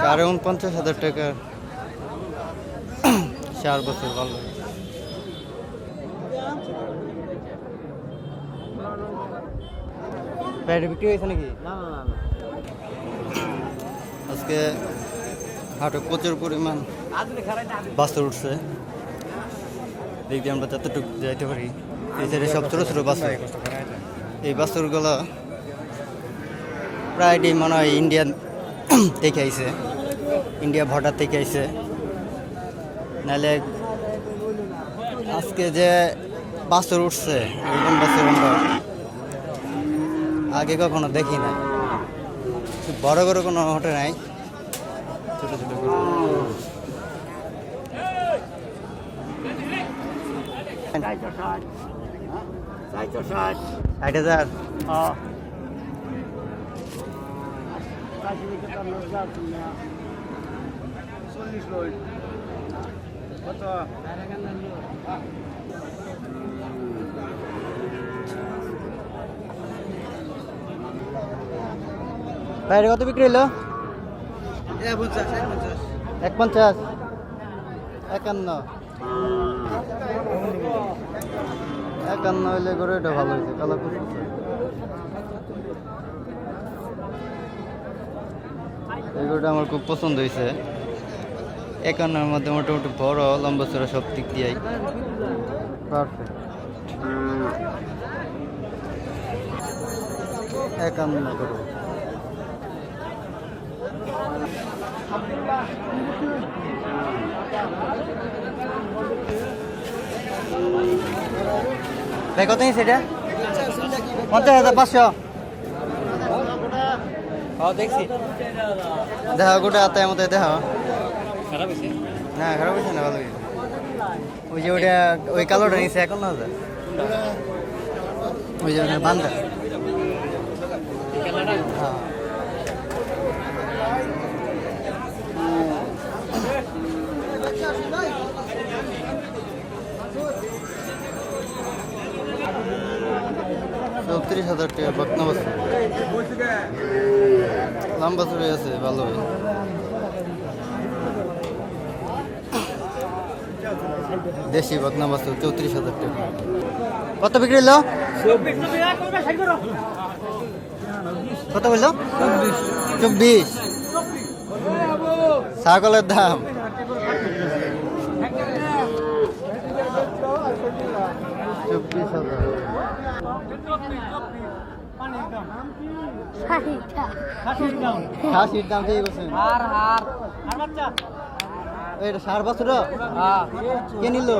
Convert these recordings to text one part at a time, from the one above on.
সাড়ে উনপঞ্চাশ হাজার টাকা। চার বছর ভালো। প্যাড বিক্রি হয়েছে নাকি? আজকে হাটে প্রচুর পরিমাণ বাস্তর উঠছে। দেখি আমরা যতটুকু যাইতে পারি। সাইডে সব ছোটো ছোটো বাস্তর এই বাস্তরগুলো প্রায় মনে হয় ইন্ডিয়ান থেকে আইছে। ইন্ডিয়া ভর্ডার থেকে আইছে। নাহলে আজকে যে বাস্তর উঠছে এরকম বাস্তর আমরা আগে কখনো দেখি না বড় বড় কোনো হোটেল নাই। ছোট ছোট করে। বাইরে কত বিক্রি হলো এক পঞ্চাশ। একান্ন। একান্ন হইলে করে এটা ভালো হয়েছে কালা কুচি এই গরুটা আমার খুব পছন্দ হয়েছে একান্নের মধ্যে মোটামুটি বড়, লম্বা চড়া সব দিক দিয়েই। পারফেক্ট একান্ন করে ভাই কত নিচ্ছে এটা? পঞ্চাশ হাজার পাঁচশো। হ্যাঁ দেখছি। দেখা গোটা আত্মায় মতো দেখা। না খারাপ হয়েছে না ভালো। ওই যে ওইটা ওই কালোটা নিচ্ছে এখন না ওই যে ওটা চৌত্রিশ হাজার টাকা বকনা লম্বা চড়ে আছে ভালো দেশি বকনা বছর চৌত্রিশ হাজার টাকা। কত বিক্রি হলো? কত বলল? চব্বিশ। ছাগলের দাম। খাসির দাম। ঠিক আছে হার হার। এটা সার বছর? কে নিল?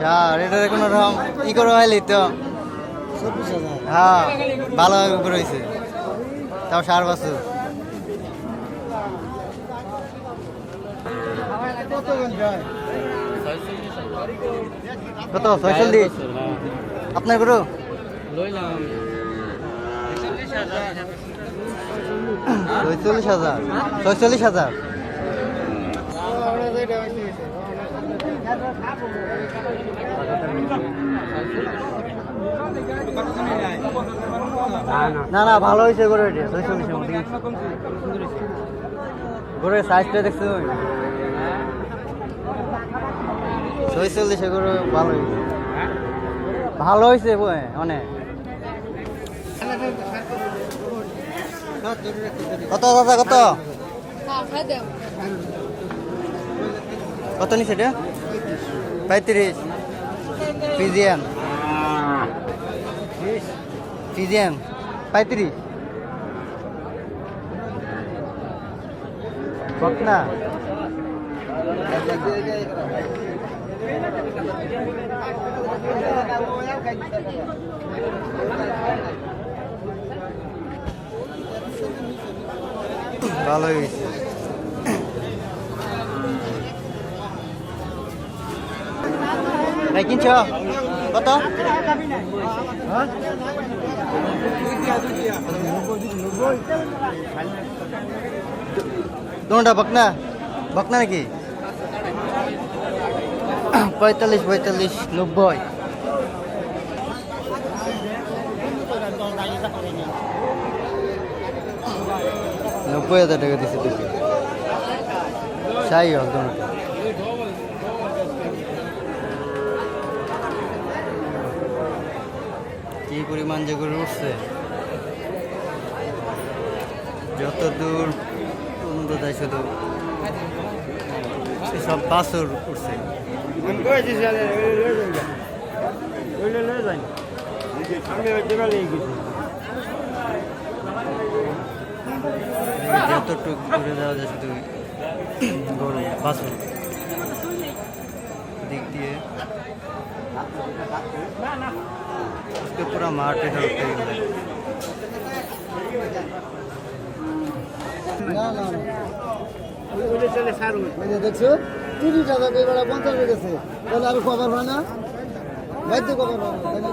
সার এটার কোনো রকম ই করে হইলি তো। হ্যাঁ ভালো উপরে হয়েছে। তাও সার বছর। কত? ছয়চল্লিশ? আপনার গরু? ছয়চল্লিশ হাজার। ছয়চল্লিশ হাজার? না না, ভালো হয়েছে গরু এটা ছয়চল্লিশের মধ্যে। গরুর সাইজটা দেখছ ছয়চল্লিশে গরু ভালো হয়েছে। ভালো হয়েছে অনেক কত দাদা কত? কত নিছে এটা? পঁয়ত্রিশ। ফিজিয়ান। ফিজিয়ান, পঁয়ত্রিশ। বকনা ভালোই হয়েছে ভাই কিনছ কত কোনটা বকনা বকনা নাকি পঁয়তাল্লিশ পঁয়তাল্লিশ, নব্বই। নব্বই হাজার টাকা দুটো সাই হল দুটো কি পরিমাণ যেগুলো উঠছে। যত দূর যায় শুধু। সব বাসর উঠছে। যতটুক ঘুরে যাওয়া যায় শুধু গরু বাসর দিক দিয়ে আজকে পুরো মাঠ এটা উঠতে গেলে না না দেখছ তিরিশ হাজার করে বেড়া পঞ্চাশ গেছে। তাহলে আর কভার হয় না? বাধ্য কভার হয় না, তাই না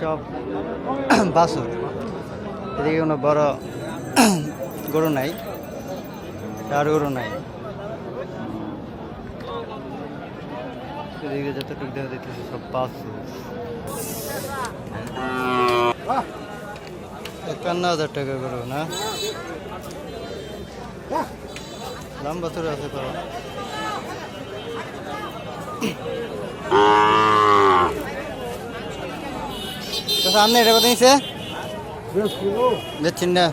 সব বাসর। এদিকে কোনো বড় গরু নাই। আর গরু নাই। এদিকে যতটুকু দেখা সব একান্ন হাজার টাকা গরু, না? লম্বা তোর আছে তো সামনে এটা কথা নিছে? বেচছেন না।